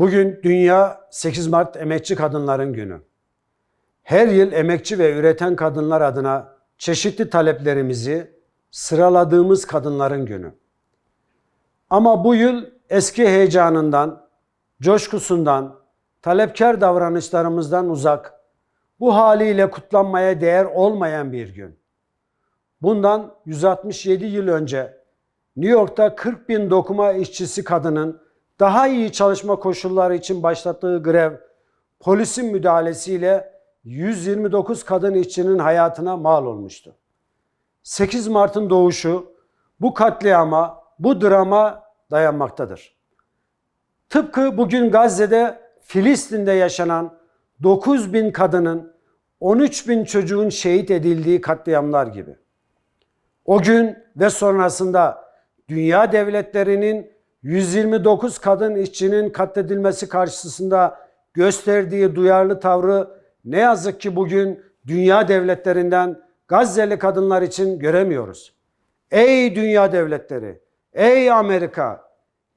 Bugün Dünya 8 Mart Emekçi Kadınların Günü. Her yıl emekçi ve üreten kadınlar adına çeşitli taleplerimizi sıraladığımız kadınların günü. Ama bu yıl eski heyecanından, coşkusundan, talepkar davranışlarımızdan uzak, bu haliyle kutlanmaya değer olmayan bir gün. Bundan 167 yıl önce New York'ta 40 bin dokuma işçisi kadının daha iyi çalışma koşulları için başlattığı grev, polisin müdahalesiyle 129 kadın işçinin hayatına mal olmuştu. 8 Mart'ın doğuşu bu katliama, bu drama dayanmaktadır. Tıpkı bugün Gazze'de, Filistin'de yaşanan 9 bin kadının, 13 bin çocuğun şehit edildiği katliamlar gibi. O gün ve sonrasında dünya devletlerinin 129 kadın işçinin katledilmesi karşısında gösterdiği duyarlı tavrı ne yazık ki bugün dünya devletlerinden Gazze'li kadınlar için göremiyoruz. Ey dünya devletleri, ey Amerika,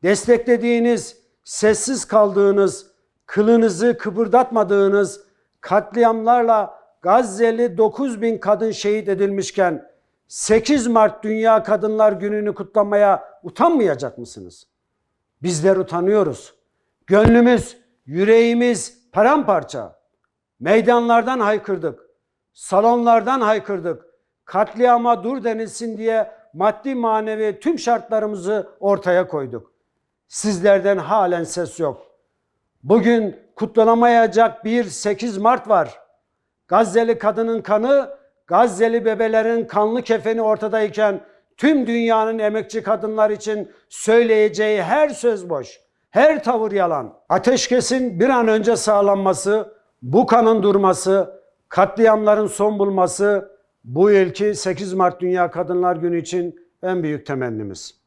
desteklediğiniz, sessiz kaldığınız, kılınızı kıpırdatmadığınız katliamlarla Gazze'li 9 bin kadın şehit edilmişken 8 Mart Dünya Kadınlar Günü'nü kutlamaya utanmayacak mısınız? Bizler utanıyoruz. Gönlümüz, yüreğimiz paramparça. Meydanlardan haykırdık. Salonlardan haykırdık. Katliama dur denilsin diye maddi manevi tüm şartlarımızı ortaya koyduk. Sizlerden halen ses yok. Bugün kutlanamayacak bir 8 Mart var. Gazze'li kadının kanı, Gazze'li bebelerin kanlı kefeni ortadayken tüm dünyanın emekçi kadınlar için söyleyeceği her söz boş. Her tavır yalan. Ateşkesin bir an önce sağlanması, bu kanın durması, katliamların son bulması bu yılki 8 Mart Dünya Kadınlar Günü için en büyük temennimiz.